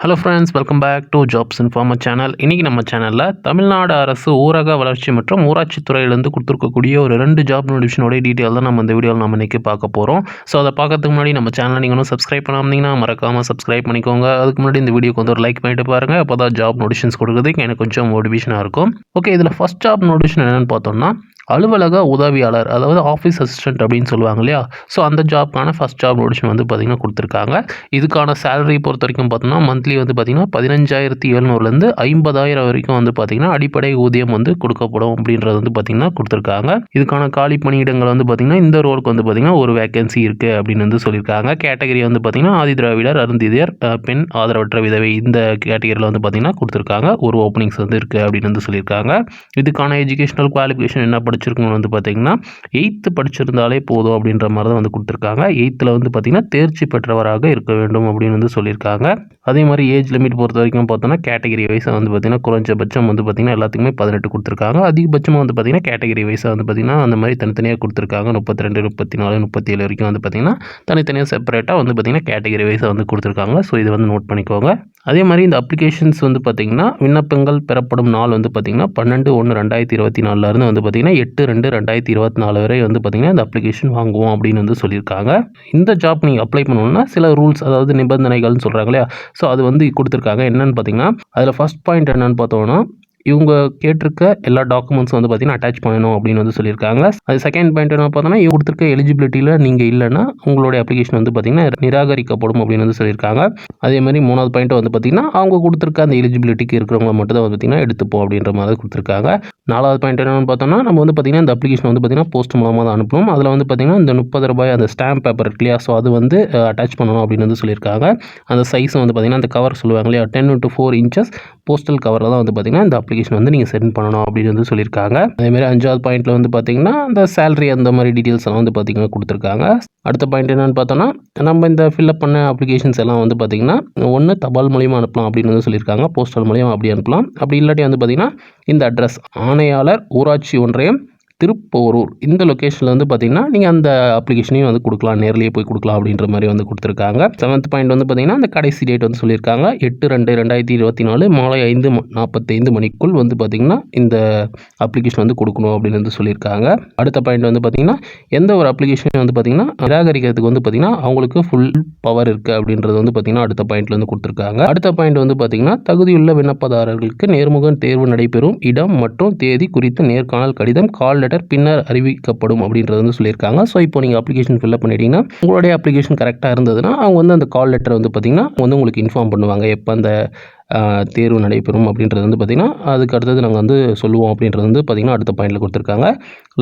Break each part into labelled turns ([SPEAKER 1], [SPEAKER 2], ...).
[SPEAKER 1] Hello friends welcome back to jobs informer channel இன்றைக்கி நம்ம சேனலில் தமிழ்நாடு அரசு ஊரக வளர்ச்சி மற்றும் ஊராட்சி துறையிலேருந்து கொடுத்துருக்கக்கூடிய ஒரு ரெண்டு ஜாப் நோட்டிஃபிகேஷனோட டீட்டெயில் தான் நம்ம இந்த வீடியோவில் நம்ம இன்றைக்கி பார்க்க போகிறோம் ஸோ அதை பார்க்கறதுக்கு முன்னாடி நம்ம சேனலை நீங்கள் ஒன்றும் சப்ஸ்கிரைப் பண்ணாமீங்கன்னா மறக்காமல் சப்ஸ்கிரைப் பண்ணிக்கோங்க. அதுக்கு முன்னாடி இந்த வீடியோக்கு வந்து ஒரு லைக் பண்ணிட்டு பாருங்கள் அப்போ தான் ஜாப் நோட்டிஃபிகேஷன்ஸ் கொடுக்குறதுக்கு எனக்கு கொஞ்சம் மோட்டிவேஷனாக இருக்கும். ஓகே இதில் ஃபஸ்ட் ஜாப் நோட்டிஃபிகேஷன் என்னென்னு பார்த்தோம்னா அலுவலக உதவியாளர் அதாவது ஆஃபீஸ் அசிஸ்டன்ட் அப்படின்னு சொல்லுவாங்க இல்லையா? ஸோ அந்த ஜாப்க்கான ஃபஸ்ட் ஜாப் நோட்டிஷன் வந்து பார்த்திங்கன்னா கொடுத்துருக்காங்க. இதுக்கான சேலரி பொறுத்த வரைக்கும் பார்த்தோம்னா மந்த்லி வந்து பார்த்திங்கன்னா பதினஞ்சாயிரத்தி எழுநூறுலேருந்து ஐம்பதாயிரம் வரைக்கும் வந்து பார்த்திங்கன்னா அடிப்படை ஊதியம் வந்து கொடுக்கப்படும் அப்படின்றது வந்து பார்த்திங்கன்னா கொடுத்துருக்காங்க. இதுக்கான காலி பணியிடங்கள் வந்து பார்த்திங்கன்னா இந்த ரோலுக்கு வந்து பார்த்திங்கன்னா ஒரு வேகன்சி இருக்குது அப்படின்னு வந்து சொல்லியிருக்காங்க. கேட்டகரி வந்து பார்த்திங்கன்னா ஆதி திராவிடர் அருந்திதியர் பெண் ஆதரவற்ற விதவை இந்த கேட்டகரியில் வந்து பார்த்திங்கன்னா கொடுத்துருக்காங்க. ஒரு ஓப்பனிங்ஸ் வந்து இருக்குது அப்படின்னு வந்து சொல்லியிருக்காங்க. இதுக்கான எஜுகேஷனல் குவாலிஃபிகேஷன் என்ன படிச்சிருக்கணும் வந்து பார்த்திங்கன்னா எயித்து படிச்சிருந்தாலே போதும் அப்படின்ற மாதிரி தான் வந்து கொடுத்துருக்காங்க. எயித்தில் வந்து பார்த்திங்கன்னா தேர்ச்சி பெற்றவராக இருக்க வேண்டும் அப்படின்னு வந்து சொல்லியிருக்காங்க. அதே மாதிரி ஏஜ் லிமிட் பொறுத்த வரைக்கும் பார்த்தோன்னா கேட்டகரி வைஸாக வந்து பார்த்திங்கன்னா குறைஞ்சபட்சம் வந்து பார்த்திங்கன்னா எல்லாத்துக்குமே பதினெட்டு கொடுத்துருக்காங்க அதிகபட்சமாக வந்து பார்த்திங்கன்னா கேட்டகரி வைஸாக வந்து பார்த்திங்கன்னா அந்த மாதிரி தனித்தனியாக கொடுத்துருக்காங்க முப்பத்தி ரெண்டு முப்பத்தி நாலு முப்பத்தி ஏழு வரைக்கும் வந்து பார்த்திங்கன்னா தனித்தனியாக செப்பரேட்டாக வந்து பார்த்திங்கன்னா கேட்டகரி வைஸாக வந்து கொடுத்துருக்காங்க ஸோ இதை வந்து நோட் பண்ணிக்கோங்க அதே மாதிரி இந்த அப்ளிகேஷன்ஸ் வந்து பார்த்திங்கன்னா விண்ணப்பங்கள் பெறப்படும் நாள் வந்து பார்த்திங்கன்னா பன்னெண்டு ஒன்று ரெண்டாயிரத்தி இருபத்தி நாலுலேருந்து வந்து பார்த்திங்கன்னா எட்டு ரெண்டு ரெண்டாயிரத்தி இருபத்தி நாலு வரை வந்து பார்த்திங்கன்னா இந்த அப்ளிகேஷன் வாங்குவோம் அப்படின்னு வந்து சொல்லியிருக்காங்க இந்த ஜாப் நீங்கள் அப்ளை பண்ணணும்னா சில ரூல்ஸ் அதாவது நிபந்தனைகள்னு சொல்கிறாங்க இல்லையா ஸோ அது வந்து கொடுத்துருக்காங்க. என்னென்னு பார்த்தீங்கன்னா அதில் ஃபஸ்ட் பாயிண்ட் என்னென்னு பார்த்தோன்னா இவங்க கேட்டிருக்க எல்லா டாக்குமெண்ட்ஸும் வந்து பார்த்தீங்கன்னா அட்டாச் பண்ணணும் அப்படின்னு வந்து சொல்லியிருக்காங்க. அது செகண்ட் பாயிண்ட் என்ன பார்த்தோன்னா இவங்க கொடுத்துருக்க எலிஜிபிலிட்டியில் நீங்கள் இல்லைன்னா உங்களுடைய அப்ளிகேஷன் வந்து பார்த்தீங்கன்னா நிராகரிக்கப்படும் அப்படின்னு வந்து சொல்லியிருக்காங்க. அதே மாதிரி மூணாவது பாயிண்ட் வந்து பார்த்தீங்கன்னா அவங்க கொடுத்துருக்க அந்த எலிஜிபிலிட்டிக்கு இருக்கிறவங்க மட்டும் தான் வந்து பார்த்தீங்கன்னா எடுத்துப்போம் அப்படின்ற மாதிரி கொடுத்துருக்காங்க. நாலாவது பாயிண்ட் என்னென்னு பார்த்தோம்னா நம்ம வந்து பார்த்தீங்கன்னா இந்த அப்ளிகேஷன் வந்து பார்த்தீங்கன்னா போஸ்ட் மூலமாக தான் அனுப்பணும். அதில் வந்து பார்த்தீங்கன்னா இந்த முப்பது ரூபாய் அந்த ஸ்டாம்ப் பேப்பர் இருக்கு இல்லையா ஸோ அது வந்து அட்டாச் பண்ணணும் அப்படின்னு வந்து சொல்லியிருக்காங்க. அந்த சைஸ் வந்து பார்த்தீங்கன்னா அந்த கவர் சொல்லுவாங்க இல்லையா ten to four inches postal கவரில் தான் வந்து பார்த்தீங்கன்னா இந்த அப்ளிகேஷன் வந்து நீங்கள் சென்ட் பண்ணணும் அப்படின்னு வந்து சொல்லியிருக்காங்க. அதேமாதிரி அஞ்சாவது பாயிண்ட்டில் வந்து பார்த்தீங்கன்னா அந்த சேலரி அந்த மாதிரி டீட்டெயில்ஸ் எல்லாம் வந்து பார்த்தீங்கன்னா கொடுத்துருக்காங்க. அடுத்த பாயிண்ட் என்னென்னு பார்த்தோன்னா நம்ம இந்த ஃபில்அப் பண்ண அப்ளிகேஷன்ஸ் எல்லாம் வந்து பார்த்தீங்கன்னா ஒன்று தபால் மூலியமாக அனுப்பலாம் அப்படின்னு வந்து சொல்லியிருக்காங்க. போஸ்டல் மூலியமாக அப்படி அனுப்பலாம். அப்படி இல்லாட்டி வந்து பார்த்தீங்கன்னா இந்த அட்ரஸ் ஆணையாளர் ஊராட்சி ஒன்றியம் திருப்போரூர் இந்த லொக்கேஷனில் வந்து பார்த்தீங்கன்னா நீங்கள் அந்த அப்ளிகேஷனையும் வந்து கொடுக்கலாம். நேர்லேயே போய் கொடுக்கலாம் அப்படின்ற மாதிரி வந்து கொடுத்துருக்காங்க. செவன்த் பாயிண்ட் வந்து பார்த்தீங்கன்னா அந்த கடைசி டேட் வந்து சொல்லியிருக்காங்க. எட்டு ரெண்டு ரெண்டாயிரத்தி இருபத்தி நாலு மாலை ஐந்து நாற்பத்தைந்து மணிக்குள் வந்து பார்த்தீங்கன்னா இந்த அப்ளிகேஷன் வந்து கொடுக்கணும் அப்படின்னு வந்து சொல்லியிருக்காங்க. அடுத்த பாயிண்ட் வந்து பார்த்தீங்கன்னா எந்த ஒரு அப்ளிகேஷன் வந்து பார்த்தீங்கன்னா நிராகரிக்கிறதுக்கு வந்து பார்த்தீங்கன்னா அவங்களுக்கு ஃபுல் பவர் இருக்குது அப்படின்றது வந்து பார்த்தீங்கன்னா அடுத்த பாயிண்ட்ல வந்து கொடுத்துருக்காங்க. அடுத்த பாயிண்ட் வந்து பார்த்தீங்கன்னா தகுதியுள்ள விண்ணப்பதாரர்களுக்கு நேர்முக தேர்வு நடைபெறும் இடம் மற்றும் தேதி குறித்து நேர்காணல் கடிதம் கால் லெட்டர் பின்னர் அறிவிக்கப்படும் அப்படின்றது வந்து சொல்லியிருக்காங்க. ஸோ இப்போ நீங்கள் அப்ளிகேஷன் ஃபில்அப் பண்ணிட்டீங்கன்னா உங்களுடைய அப்ளிகேஷன் கரெக்டாக இருந்ததுன்னா அவங்க வந்து அந்த கால் லெட்டர் வந்து பார்த்தீங்கன்னா வந்து உங்களுக்கு இன்ஃபார்ம் பண்ணுவாங்க. எப்போ அந்த தேர்வு நடைபெறும் அப்படின்றது வந்து பார்த்திங்கன்னா அதுக்கு அடுத்தது நாங்கள் வந்து சொல்லுவோம் அப்படின்றது வந்து பார்த்திங்கன்னா அடுத்த பாயிண்டில் கொடுத்துருக்காங்க.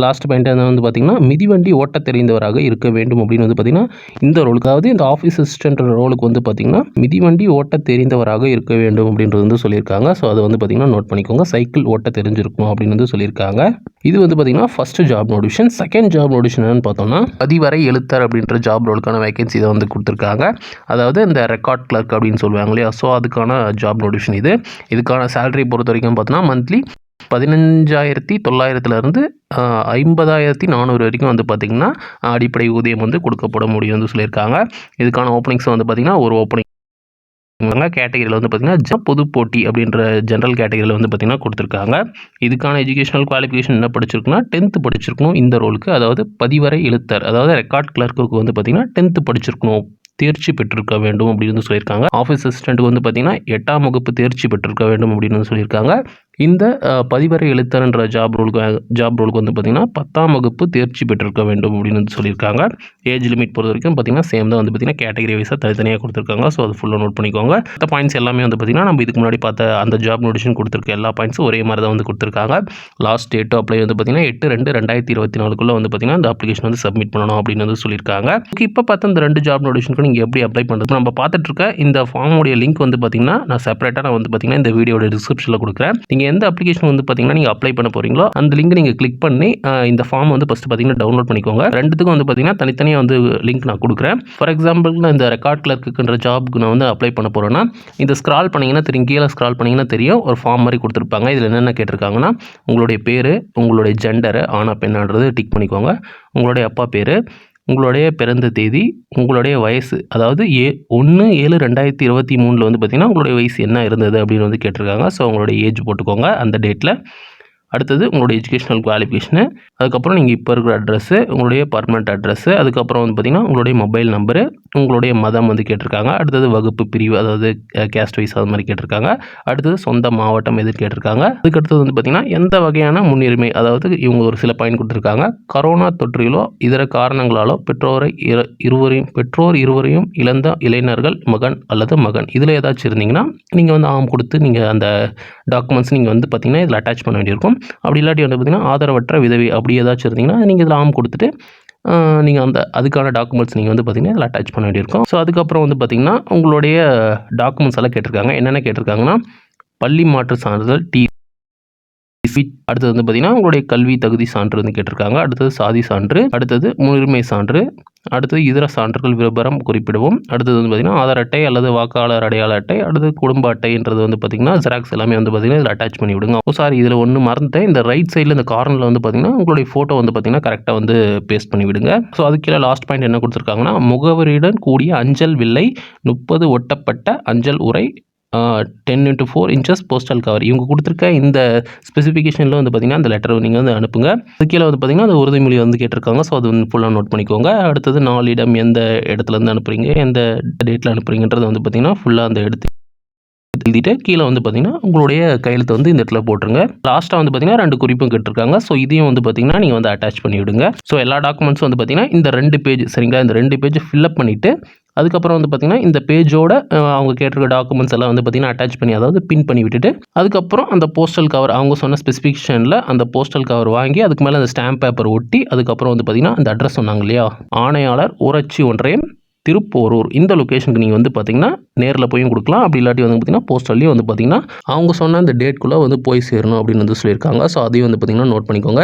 [SPEAKER 1] லாஸ்ட் பாயிண்ட் என்ன வந்து பார்த்திங்கன்னா மிதிவண்டி ஓட்ட தெரிந்தவராக இருக்க வேண்டும் அப்படின்னு வந்து பார்த்திங்கன்னா இந்த ரோலுக்கு அதாவது இந்த ஆஃபீஸ் அசிஸ்டன்ட் ரோலுக்கு வந்து பார்த்திங்கன்னா மிதிவண்டி ஓட்ட தெரிந்தவராக இருக்க வேண்டும் அப்படின்றது வந்து சொல்லியிருக்காங்க. ஸோ அதை வந்து பார்த்திங்கன்னா நோட் பண்ணிக்கோங்க. சைக்கிள் ஓட்ட தெரிஞ்சிருக்கணும் அப்படின்னு வந்து சொல்லியிருக்காங்க. இது வந்து பார்த்திங்கன்னா first job notification second job notification என்னன்னு பார்த்தோம்னா அதிவரை எழுத்தர் அப்படின்ற ஜாப் ரோலுக்கான வேகன்சி இதை வந்து கொடுத்துருக்காங்க. அதாவது இந்த ரெக்கார்ட் கிளர்க் அப்படின்னு சொல்லுவாங்க இல்லையா? ஸோ அதுக்கான ஜாப் நோட்டிஃபிகேஷன் இது. இதுக்கான சேலரி பொறுத்த வரைக்கும் பார்த்தீங்கன்னா மந்த்லி பதினஞ்சாயிரத்தி தொள்ளாயிரத்துலேருந்து ஐம்பதாயிரத்தி நானூறு வரைக்கும் வந்து பார்த்திங்கன்னா அடிப்படை ஊதியம் வந்து கொடுக்கப்பட முடியும் வந்து சொல்லியிருக்காங்க. இதுக்கான ஓப்பனிங்ஸ் வந்து பார்த்திங்கன்னா ஒரு ஓப்பனிங் கேட்டகரியில் வந்து பார்த்திங்கன்னா ஜ பொது போட்டி அப்படின்ற ஜென்ரல் கேட்டகரியில் வந்து பார்த்திங்கன்னா கொடுத்துருக்காங்க. இதுக்கான எஜுகேஷனல் குவாலிஃபிகேஷன் என்ன படிச்சிருக்குன்னா டென்த்து படிச்சிருக்கணும் இந்த ரோலுக்கு அதாவது பதிவரை எழுத்தர் அதாவது ரெக்கார்ட் கிளர்க்குக்கு வந்து பார்த்திங்கன்னா டென்த்து படிச்சிருக்கணும். தேர்ச்சி பெற்றிருக்க வேண்டும் அப்படின்னு சொல்லியிருக்காங்க. ஆஃபீஸ் அசிஸ்டண்ட்டுக்கு வந்து பார்த்திங்கன்னா எட்டாம் வகுப்பு தேர்ச்சி பெற்றிருக்க வேண்டும் அப்படின்னு சொல்லியிருக்காங்க. இந்த பதிவறை எழுத்தர்ன்ற ஜாப் ரோலுக்கு ஜாப் ரோலுக்கு வந்து பார்த்திங்கன்னா பத்தாம் வகுப்பு தேர்ச்சி பெற்றிருக்க வேண்டும் அப்படின்னு வந்து சொல்லியிருக்காங்க. ஏஜ் லிமிட் பொறுத்த வரைக்கும் பார்த்திங்கன்னா சேம் தான் வந்து பார்த்திங்கன்னா கேட்டகரி வைஸாக தனித்தனியாக கொடுத்துருக்காங்க. ஸோ அது ஃபுல்லாக நோட் பண்ணிக்கோங்க. மற்ற பாயிண்ட்ஸ் எல்லாமே வந்து பார்த்திங்கன்னா நம்ம இதுக்கு முன்னாடி பார்த்த அந்த ஜாப் நோட்டிஷன் கொடுத்துருக்க எல்லா பாயிண்ட்ஸும் ஒரே மாதிரி தான் வந்து கொடுத்துருக்காங்க. லாஸ்ட் டேட் அப்ளை வந்து பார்த்திங்கன்னா எட்டு ரெண்டு ரெண்டாயிரத்தி இருபத்தி நாலுக்குள்ளே வந்து பார்த்திங்கன்னா இந்த அப்ளிகேஷன் வந்து சப்மிட் பண்ணணும் அப்படின்னு வந்து சொல்லியிருக்காங்க. ஓகே இப்போ பார்த்த இந்த ரெண்டு ஜாப் நோட்டிஷனுக்கு நீங்கள் எப்படி அப்ளை பண்ணுறது நம்ம பார்த்துட்டு இருக்க இந்த ஃபார்முடைய லிங்க் வந்து பார்த்திங்கன்னா நான் செப்பரேட்டாக நான் வந்து பார்த்திங்கன்னா இந்த வீடியோட டிஸ்கிரிப்ஷனில் கொடுக்குறேன். நீங்கள் எந்த அப்ளிகேஷன் வந்து பார்த்திங்கன்னா நீங்கள் அப்ளை பண்ண போகிறீங்களோ அந்த லிங்க் நீங்கள் கிளிக் பண்ணி இந்த ஃபார்ம் வந்து ஃபஸ்ட்டு பார்த்திங்கன்னா டவுன்லோட் பண்ணிக்கோங்க. ரெண்டுத்துக்கும் வந்து பார்த்தீங்கன்னா தனித்தனியாக வந்து லிங்க் நான் கொடுக்குறேன். ஃபார் எக்ஸாம்பிள் நான் இந்த ரெக்கார்ட் கிளர்க்குன்ற ஜாப்க்கு நான் வந்து அப்ளை பண்ண போகிறேன்னா இந்த ஸ்க்ரால் பண்ணிங்கன்னா தெரியும். கீழே ஸ்க்ரால் பண்ணிங்கன்னா தெரியும். ஒரு ஃபார்ம் மாதிரி கொடுத்துருப்பாங்க. இதில் என்னென்ன கேட்டிருக்காங்கன்னா உங்களுடைய பேர் உங்களுடைய ஜெண்டரு ஆனா பெண்ணான்றது டிக் பண்ணிக்கோங்க. உங்களுடைய அப்பா பேர் உங்களுடைய பிறந்த தேதி உங்களுடைய வயசு அதாவது ஏ ஒன்று ஏழு ரெண்டாயிரத்தி இருபத்தி மூணில் வந்து பார்த்திங்கன்னா உங்களுடைய வயசு என்ன இருந்தது அப்படின்னு வந்து கேட்டிருக்காங்க. ஸோ உங்களுடைய ஏஜ் போட்டுக்கோங்க அந்த டேட்டில் அடுத்தது உங்களுடைய எஜுகேஷனல் குவாலிஃபிகேஷனு அதுக்கப்புறம் நீங்கள் இப்போ இருக்கிற அட்ரஸ்ஸு உங்களுடைய பர்மனெண்ட் அட்ரஸ்ஸு அதுக்கப்புறம் வந்து பார்த்திங்கன்னா உங்களுடைய மொபைல் நம்பரு உங்களுடைய மதம் வந்து கேட்டிருக்காங்க. அடுத்தது வகுப்பு பிரிவு அதாவது கேஸ்ட் வைஸ் அது மாதிரி கேட்டிருக்காங்க. அடுத்தது சொந்த மாவட்டம் எது கேட்டிருக்காங்க. அதுக்கடுத்தது வந்து பார்த்திங்கன்னா எந்த வகையான முன்னுரிமை அதாவது இவங்க ஒரு சில பயன் கொடுத்துருக்காங்க. கரோனா தொற்றிலோ இதர காரணங்களாலோ பெற்றோரை இருவரையும் பெற்றோர் இருவரையும் இழந்த இளைஞர்கள் மகன் அல்லது மகன். இதில் ஏதாச்சும் இருந்தீங்கன்னா நீங்கள் வந்து ஆம் கொடுத்து நீங்கள் அந்த டாக்குமெண்ட்ஸ் நீங்கள் வந்து பார்த்திங்கன்னா இதில் அட்டாச் பண்ண வேண்டியிருக்கும். அப்படி இல்லாட்டி வந்து பார்த்திங்கன்னா ஆதரவற்ற விதவி அப்படி ஏதாச்சும் இருந்தீங்கன்னா நீங்கள் இதில் ஆம் கொடுத்துட்டு நீங்கள் அந்த அதுக்கான டாக்குமெண்ட்ஸ் நீங்கள் வந்து பார்த்திங்கன்னா அதில் அட்டாச் பண்ண வேண்டியிருக்கும். ஸோ அதுக்கப்புறம் வந்து பார்த்திங்கன்னா உங்களுடைய டாக்குமெண்ட்ஸ் எல்லாம் கேட்டிருக்காங்க. என்னென்ன கேட்டிருக்காங்கன்னா பள்ளி மாற்று சான்றிதழ் டி அடுத்தது வந்து பார்த்தீங்கன்னா உங்களுடைய கல்வி தகுதி சான்று வந்து கேட்டிருக்காங்க. அடுத்தது சாதி சான்று அடுத்தது முன்னுரிமை சான்று அடுத்தது இதர சான்றுகள் விவரம் குறிப்பிடுவோம். அடுத்தது வந்து பார்த்திங்கன்னா ஆதார் அட்டை அல்லது வாக்காளர் அடையாள அட்டை அடுத்து குடும்ப அட்டைன்றது வந்து பார்த்திங்கன்னா ஜெராக்ஸ் எல்லாமே வந்து பார்த்திங்கன்னா இதில் அட்டாச் பண்ணி விடுங்க. ஓ சாரி இதில் ஒன்று மறந்துட்டேன். இந்த ரைட் சைடில் இந்த கார்னரில் வந்து பார்த்திங்கன்னா உங்களுடைய ஃபோட்டோ வந்து பார்த்திங்கன்னா கரெக்டாக வந்து பேஸ்ட் பண்ணி விடுங்க. ஸோ அதுக்கு கீழே லாஸ்ட் பாயிண்ட் என்ன கொடுத்துருக்காங்கன்னா முகவரியுடன் கூடிய அஞ்சல் வில்லை முப்பது ஒட்டப்பட்ட அஞ்சல் உரை ten into four inches postal cover இவங்க கொடுத்துருக்க இந்த ஸ்பெசிஃபிகேஷனில் வந்து பார்த்திங்கன்னா அந்த லெட்டர் நீங்கள் வந்து அனுப்புங்க. அது கீழே வந்து பார்த்திங்கன்னா அந்த உறுதிமொழி வந்து கேட்டிருக்காங்க. ஸோ அது வந்து ஃபுல்லாக நோட் பண்ணிக்கோங்க. அடுத்தது நாலு இடம் எந்த இடத்துலேருந்து அனுப்புகிறீங்க எந்த டேட்டில் அனுப்புகிறீங்கன்றது வந்து பார்த்திங்கன்னா ஃபுல்லாக அந்த எடுத்து எழுதிட்டு கீழே வந்து பார்த்திங்கன்னா உங்களுடைய கையெழுத்து வந்து இந்த இடத்துல போட்டுருங்க. லாஸ்ட்டாக வந்து பார்த்திங்கன்னா ரெண்டு குறிப்பும் கேட்டிருக்காங்க. ஸோ இதையும் வந்து பார்த்திங்கன்னா நீங்கள் வந்து அட்டாச் பண்ணி விடுங்க ஸோ எல்லா டாக்குமெண்ட்ஸும் வந்து பார்த்திங்கன்னா இந்த ரெண்டு பேஜ் சரிங்களா? இந்த ரெண்டு பேஜ் ஃபில்அப் பண்ணிவிட்டு அதுக்கப்புறம் வந்து பார்த்திங்கன்னா இந்த பேஜோட அவங்க கேட்டிருக்க டாக்குமெண்ட்ஸ் எல்லாம் வந்து பார்த்திங்கன்னா அட்டாச் பண்ணி அதாவது பின் பண்ணி விட்டுட்டு அதுக்கப்புறம் அந்த போஸ்டல் கவர் அவங்க சொன்ன ஸ்பெசிஃபிகேஷனில் அந்த போஸ்டல் கவர் வாங்கி அதுக்கு மேலே அந்த ஸ்டாம்ப் பேப்பர் ஒட்டி அதுக்கப்புறம் வந்து பார்த்திங்கன்னா அந்த அட்ரஸ் சொன்னாங்க இல்லையா? ஆணையாளர் ஊராட்சி ஒன்றையும் திருப்போரூர் இந்த லொக்கேஷனுக்கு நீங்கள் வந்து பார்த்தீங்கன்னா நேரில் போயும் கொடுக்கலாம். அப்படி இல்லாட்டி வந்து பார்த்தீங்கன்னா போஸ்டல்லையும் வந்து பார்த்தீங்கன்னா அவங்க சொன்ன அந்த டேட்குள்ளே வந்து போய் சேரணும் அப்படின்னு வந்து சொல்லியிருக்காங்க. ஸோ அதையும் வந்து பார்த்தீங்கன்னா நோட் பண்ணிக்கோங்க.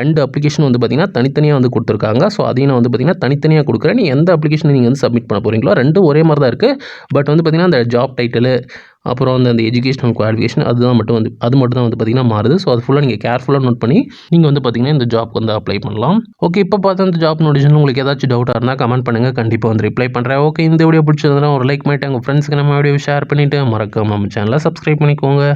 [SPEAKER 1] ரெண்டு அப்ளிகேஷன் வந்து பார்த்தீங்கன்னா தனித்தனியாக வந்து கொடுத்துருக்காங்க. ஸோ அதையும் நான் வந்து பார்த்தீங்கன்னா தனித்தனியாக கொடுக்குறேன். நீ எந்த அப்ளிகேஷன் நீங்கள் வந்து சப்மிட் பண்ண போகிறீங்களோ ரெண்டும் ஒரே மாதிரி தான் இருக்குது பட் வந்து பார்த்தீங்கன்னா அந்த ஜாப் டைட்டிலு அப்புறம் வந்து அந்த எஜுகேஷனல் குவாலிஃபிகேஷன் அதுதான் மட்டும் வந்து அது மட்டும் தான் வந்து பார்த்திங்கன்னா மாறுது. ஸோ அது ஃபுல்லாக நீங்கள் கேர்ஃபுல்லாக நோட் பண்ணி நீங்கள் வந்து பார்த்திங்கன்னா இந்த ஜாப் வந்து அப்ளை பண்ணலாம். ஓகே இப்போ பார்த்து அந்த ஜாப் நோட்டிஷன் உங்களுக்கு ஏதாச்சும் டவுட்டாக இருந்தால் கமெண்ட் பண்ணுங்கள் கண்டிப்பாக வந்து ரிப்ளை பண்ணுறேன் ஓகே இந்த வீடியோ பிடிச்சதுனா ஒரு லைக் பண்ணிட்டு உங்கள் ஃப்ரெண்ட்ஸ்க்கு நம்ம வீடியோ ஷேர் பண்ணிவிட்டு மறக்காம நம்ம சேனலை சப்ஸ்கிரைப் பண்ணிக்கோங்க.